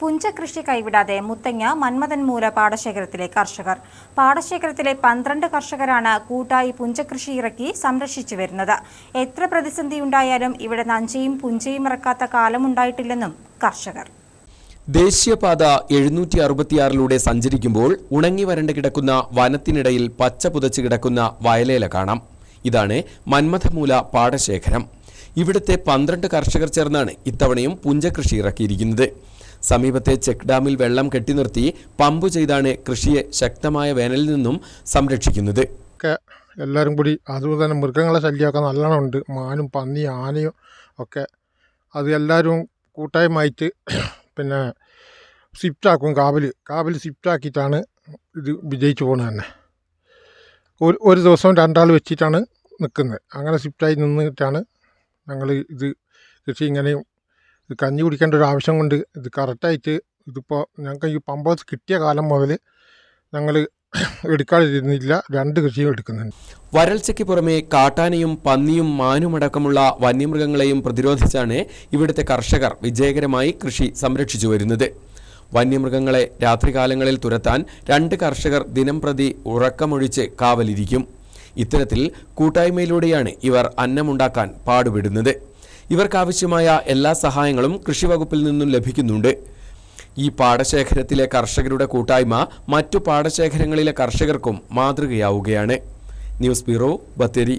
പുഞ്ചകൃഷി കൈവിടാതെ മുത്തങ്ങ മന്മഥൻമൂല പാടശേഖരത്തിലെ കർഷകർ. പാടശേഖരത്തിലെ പന്ത്രണ്ട് കർഷകരാണ് കൂട്ടായി പുഞ്ചകൃഷി ഇറക്കി സംരക്ഷിച്ചു വരുന്നത്. എത്ര പ്രതിസന്ധി പ്രതിസന്ധിയുണ്ടായാലും ഇവിടെ നഞ്ചയും പുഞ്ചയും ഇറക്കാത്ത കാലമുണ്ടായിട്ടില്ലെന്നും കർഷകർ. ദേശീയപാത എഴുന്നൂറ്റി അറുപത്തിയാറിലൂടെ സഞ്ചരിക്കുമ്പോൾ ഉണങ്ങി വരണ്ട് കിടക്കുന്ന വനത്തിനിടയിൽ പച്ച പുതച്ച് കിടക്കുന്ന വയലേല കാണാം. ഇതാണ് മന്മഥമൂല പാടശേഖരം. ഇവിടുത്തെ പന്ത്രണ്ട് കർഷകർ ചേർന്നാണ് ഇത്തവണയും പുഞ്ചകൃഷി ഇറക്കിയിരിക്കുന്നത്. സമീപത്തെ ചെക്ക് ഡാമിൽ വെള്ളം കെട്ടിനിർത്തി പമ്പ് ചെയ്താണ് കൃഷിയെ ശക്തമായ വേനലിൽ നിന്നും സംരക്ഷിക്കുന്നത്. ഒക്കെ എല്ലാവരും കൂടി അതുപോലെ തന്നെ മൃഗങ്ങളെ ശല്യമൊക്കെ നല്ലോണം ഉണ്ട്. മാനും പന്നി ആനയും ഒക്കെ അത് എല്ലാവരും കൂട്ടായ്മയായിട്ട് പിന്നെ സ്വിഫ്റ്റാക്കും കാവൽ കാവൽ സ്വിഫ്റ്റാക്കിയിട്ടാണ് ഇത് വിജയിച്ചു പോകുന്നത് തന്നെ. ഒരു ഒരു ദിവസം രണ്ടാൾ വെച്ചിട്ടാണ് നിൽക്കുന്നത്. അങ്ങനെ സ്വിഫ്റ്റായി നിന്നിട്ടാണ് ഞങ്ങൾ ഇത് കൃഷി ഇങ്ങനെയും കഞ്ഞി കുടിക്കേണ്ട ഒരു ആവശ്യം കൊണ്ട് ഇത് കറക്റ്റായിട്ട് ഇതിപ്പോൾ ഞങ്ങൾക്ക് ഈ പമ്പ് കിട്ടിയ കാലം മുതൽ ഞങ്ങൾ എടുക്കാതിരുന്നില്ല. രണ്ട് കൃഷിയും എടുക്കുന്നുണ്ട്. വരൾച്ചയ്ക്ക് പുറമെ കാട്ടാനയും പന്നിയും മാനുമടക്കമുള്ള വന്യമൃഗങ്ങളെയും പ്രതിരോധിച്ചാണ് ഇവിടുത്തെ കർഷകർ വിജയകരമായി കൃഷി സംരക്ഷിച്ചു വരുന്നത്. വന്യമൃഗങ്ങളെ രാത്രികാലങ്ങളിൽ തുരത്താൻ രണ്ട് കർഷകർ ദിനംപ്രതി ഉറക്കമൊഴിച്ച് കാവലിരിക്കും. ഇത്തരത്തിൽ കൂട്ടായ്മയിലൂടെയാണ് ഇവർ അന്നമുണ്ടാക്കാൻ പാടുപെടുന്നത്. ഇവർക്കാവശ്യമായ എല്ലാ സഹായങ്ങളും കൃഷിവകുപ്പിൽ നിന്നും ലഭിക്കുന്നുണ്ട്. ഈ പാടശേഖരത്തിലെ കർഷകരുടെ കൂട്ടായ്മ മറ്റു പാടശേഖരങ്ങളിലെ കർഷകർക്കും മാതൃകയാവുകയാണ്. News bureau Bathery.